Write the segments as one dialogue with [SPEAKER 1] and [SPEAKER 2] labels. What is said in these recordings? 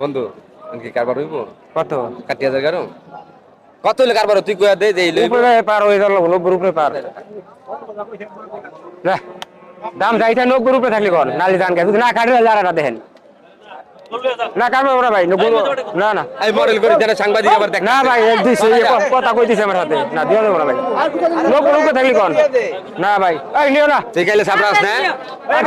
[SPEAKER 1] বন্ধু কি কারবার হইব?
[SPEAKER 2] কত?
[SPEAKER 1] কাটি হাজার গারো কত হইলে কারবার তুই কয়া দে দেই
[SPEAKER 2] উপরে পার হয়ে গেল নব্বই উপরে পার। দাম যাইতে নব্বই উপরে থাকলে কর নালি দান খাই না কাটলে যারা দেখেন। না কাটবে ওরা ভাই না না
[SPEAKER 1] এই মডেল করে যারা সাংবাদিক আবার দেখ
[SPEAKER 2] না ভাই এক ক- কথা কই দিছে আমার হাতে না দিও না ভাই নব্বই উপরে থাকলে কর না ভাই এই নিও না
[SPEAKER 1] তুই খাইলে সাপড়াস না
[SPEAKER 2] এই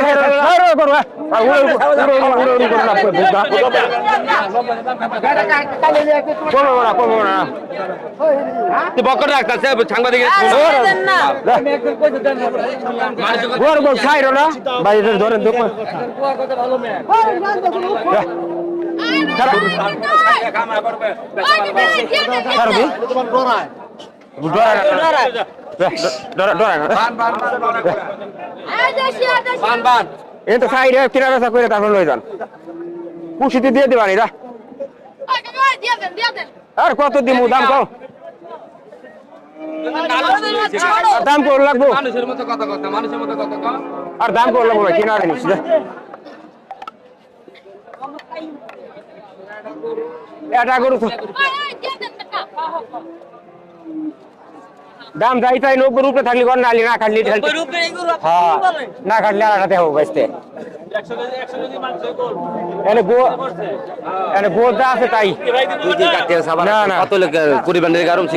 [SPEAKER 2] এটা সাইডে কিনা বেচা করে তারপর লই যান। কুশিতে দিয়ে দিবানি রা আর কত দিমু? দাম কও। দাম কত লাগবো?
[SPEAKER 1] মানুষের মতো কথা কথা মানুষের মতো কথা কথা
[SPEAKER 2] আর দাম কত লাগবো? কিনা নিস এটা তো। দাম যাই তাই নব্বই রুপে থাকলে কর নালি না খাটলি হ্যাঁ না খাটলে আর আটাতে হব বেচতে। আছে তাই। না, না।
[SPEAKER 1] কত লোক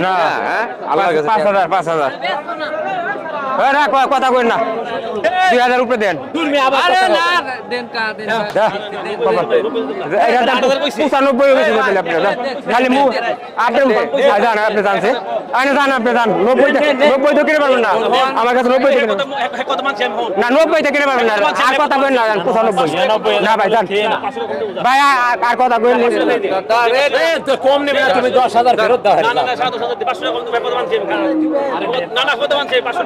[SPEAKER 1] না হ্যাঁ?
[SPEAKER 2] পাঁচ হাজার পাঁচ হাজার। না কথা কই না। দুই হাজার উপরে দেন। পঁচানব্বই হয়ে গেছে বলতে আপনার যা। খালি মু আপনি যান আপনি জানছে আনে যান আপনি যান। নব্বই নব্বই তো কিনে পারবেন না। আমার কাছে নব্বই কিনে না নব্বই তো কিনে পারবেন না। আর কথা কই না পঁচানব্বই। না ভাই যান। ভাই আর কথা কই
[SPEAKER 3] কম নেবে না তুমি দশ হাজার ফেরত দাও। না না না সাড়ে হাজার পাঁচশো না না প্রদান চেয়ে পাঁচশো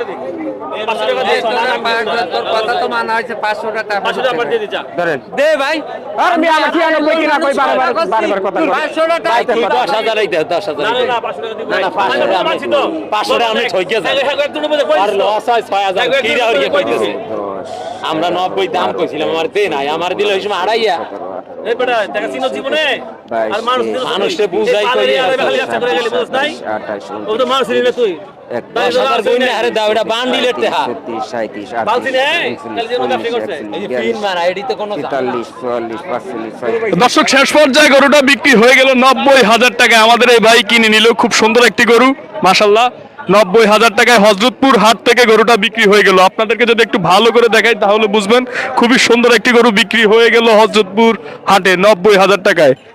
[SPEAKER 3] আমার
[SPEAKER 4] নব্বই দাম কইছিলাম আমার দে নাই আমার দিল ওই সময় আড়াইয়া।
[SPEAKER 3] জীবনে? আর মানুষ
[SPEAKER 4] বুঝাই
[SPEAKER 3] তুই।
[SPEAKER 5] দর্শক শেষ পর্যায়ে গরুটা বিক্রি হয়ে গেল নব্বই হাজার টাকায়। আমাদের এই ভাই কিনে নিল খুব সুন্দর একটি গরু মাসাল্লাহ নব্বই হাজার টাকায় হজরতপুর হাট থেকে গরুটা বিক্রি হয়ে গেল। আপনাদেরকে যদি একটু ভালো করে দেখাই তাহলে বুঝবেন খুবই সুন্দর একটি গরু বিক্রি হয়ে গেল হজরতপুর হাটে নব্বই হাজার টাকায়।